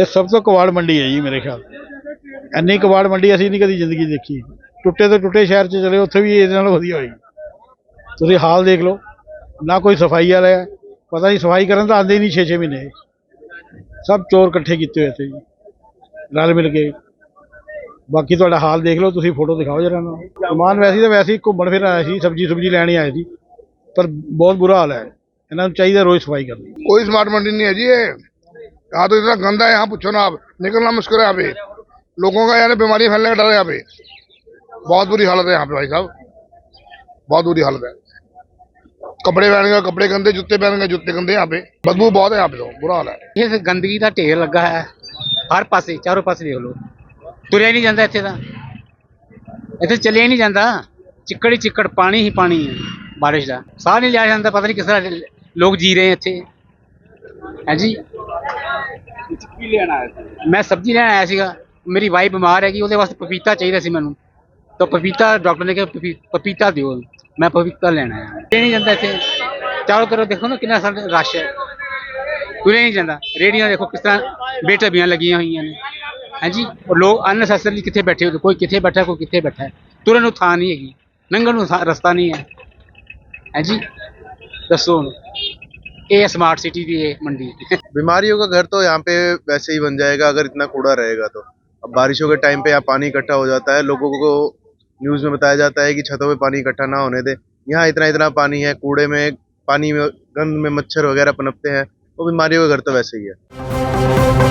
ਇਹ ਸਭ ਤੋਂ ਕਵਾੜ ਮੰਡੀ ਹੈ ਜੀ ਮੇਰੇ ਖਿਆਲ ਇੰਨੀ ਕਵਾੜ ਮੰਡੀ ਅਸੀਂ ਨਹੀਂ ਕਦੀ ਜ਼ਿੰਦਗੀ ਦੇਖੀ। ਟੁੱਟੇ ਤੋਂ ਟੁੱਟੇ ਸ਼ਹਿਰ 'ਚ ਚਲੇ, ਉੱਥੇ ਵੀ ਇਹਦੇ ਨਾਲੋਂ ਵਧੀਆ ਹੋਈ। ਤੁਸੀਂ ਹਾਲ ਦੇਖ ਲਓ, ਨਾ ਕੋਈ ਸਫ਼ਾਈ ਵਾਲਾ ਹੈ। ਪਤਾ ਨਹੀਂ ਸਫ਼ਾਈ ਕਰਨ ਤਾਂ ਆਂਦੇ ਨਹੀਂ 6-6 ਮਹੀਨੇ। ਸਭ ਚੋਰ ਇਕੱਠੇ ਕੀਤੇ ਹੋਏ ਇੱਥੇ ਜੀ ਨਾਲ ਮਿਲ ਕੇ। ਬਾਕੀ ਤੁਹਾਡਾ ਹਾਲ ਦੇਖ ਲਓ, ਤੁਸੀਂ ਫੋਟੋ ਦਿਖਾਓ ਜਰਾ ਨਾ। ਮਾਨ ਵੈਸੀ ਤਾਂ ਵੈਸੀ ਘੁੰਮਣ ਫਿਰਨ ਆਇਆ ਸੀ ਸਬਜੀ ਸਬਜੀ ਲੈਣੀ ਆਏ ਸੀ। ਪਰ ਬਹੁਤ ਬੁਰਾ ਹਾਲ ਹੈ। ਇਹਨਾਂ ਨੂੰ ਚਾਹੀਦਾ ਰੋਜ਼ ਸਫ਼ਾਈ ਕਰਨੀ। ਕੋਈ ਸਮਾਰਟ ਮੰਡੀ ਨਹੀਂ ਹੈ ਜੀ ਇਹ। यहाँ तो इतना गंदा है यहाँ पूछो ना आप निकलना मुश्किल है यहाँ पे लोगों का यानी बीमारी फैलने का डर है यहाँ पे बहुत बुरी हालत है यहाँ पे भाई साहब बहुत बुरी हालत है कपड़े पहनेंगे कपड़े गंदे जूते पहनेंगे जूते गंदे यहाँ पे बदबू बहुत है यहाँ पे तो बुरा हाल है ਇਹ ਗੰਦਗੀ ਦਾ ਢੇਰ ਲੱਗਾ ਹੈ ਹਰ ਪਾਸੇ ਚਾਰੋਂ ਪਾਸੇ ਦੇਖ ਲਓ ਤੁਰਿਆ ਹੀ ਨਹੀਂ ਜਾਂਦਾ ਇੱਥੇ ਤਾਂ ਇੱਥੇ ਚੱਲਿਆ ਹੀ ਨਹੀਂ ਜਾਂਦਾ ਚਿੱਕੜ ਹੀ ਚਿੱਕੜ ਪਾਣੀ ਹੀ ਪਾਣੀ ਹੈ ਬਾਰਿਸ਼ ਦਾ ਸਾਹ ਨਹੀਂ ਲਿਆ ਜਾਂਦਾ ਪਤਾ ਨਹੀਂ ਕਿਸ ਤਰ੍ਹਾਂ ਲੋਕ ਜੀ ਰਹੇ ਇੱਥੇ ਹੈ ਜੀ ਕੀ ਲੈਣ ਆਇਆ ਮੈਂ ਸਬਜ਼ੀ ਲੈਣ ਆਇਆ ਸੀਗਾ। ਮੇਰੀ ਵਾਈਫ ਬਿਮਾਰ ਹੈਗੀ, ਉਹਦੇ ਵਾਸਤੇ ਪਪੀਤਾ ਚਾਹੀਦਾ ਸੀ ਮੈਨੂੰ। ਤਾਂ ਪਪੀਤਾ ਡਾਕਟਰ ਨੇ ਕਿਹਾ, ਪਪੀ- ਪਪੀਤਾ ਦਿਓ। ਮੈਂ ਪਪੀਤਾ ਲੈਣ ਆਇਆ। ਇਹ ਨਹੀਂ ਜਾਂਦਾ ਇੱਥੇ। ਚਾਰੋਂ ਤਰਫ ਦੇਖੋ ਨਾ ਕਿੰਨਾ ਸਾਰਾ ਰਸ਼ ਹੈ। ਤੁਰਿਆ ਨਹੀਂ ਜਾਂਦਾ। ਰੇੜੀਆਂ ਦੇਖੋ ਕਿਸ ਤਰ੍ਹਾਂ ਬੇਟਬੀਆਂ ਲੱਗੀਆਂ ਹੋਈਆਂ ਨੇ। ਹਾਂਜੀ? ਔਰ ਲੋਕ ਅਨਨੈਸੈਸਰੀ ਕਿੱਥੇ ਬੈਠੇ ਹੋਏ? ਕੋਈ ਕਿੱਥੇ ਬੈਠਾ, ਕੋਈ ਕਿੱਥੇ ਬੈਠਾ ਹੈ। ਤੁਰਨ ਨੂੰ ਥਾਂ ਨਹੀਂ ਹੈਗੀ। ਲੰਘਣ ਨੂੰ ਥਾਂ- ਰਸਤਾ ਨਹੀਂ ਹੈ। ਹਾਂਜੀ? ਦੱਸੋ ਹੁਣ। ये स्मार्ट सिटी की मंडी बीमारियों का घर तो यहाँ पे वैसे ही बन जाएगा, अगर इतना कूड़ा रहेगा तो। अब बारिशों के टाइम पे यहाँ पानी इकट्ठा हो जाता है, लोगों को न्यूज़ में बताया जाता है कि छतों पे पानी इकट्ठा ना होने दे। यहाँ इतना इतना पानी है, कूड़े में, पानी में, गंद में मच्छर वगैरह पनपते हैं, वो तो बीमारियों का घर तो वैसे ही है।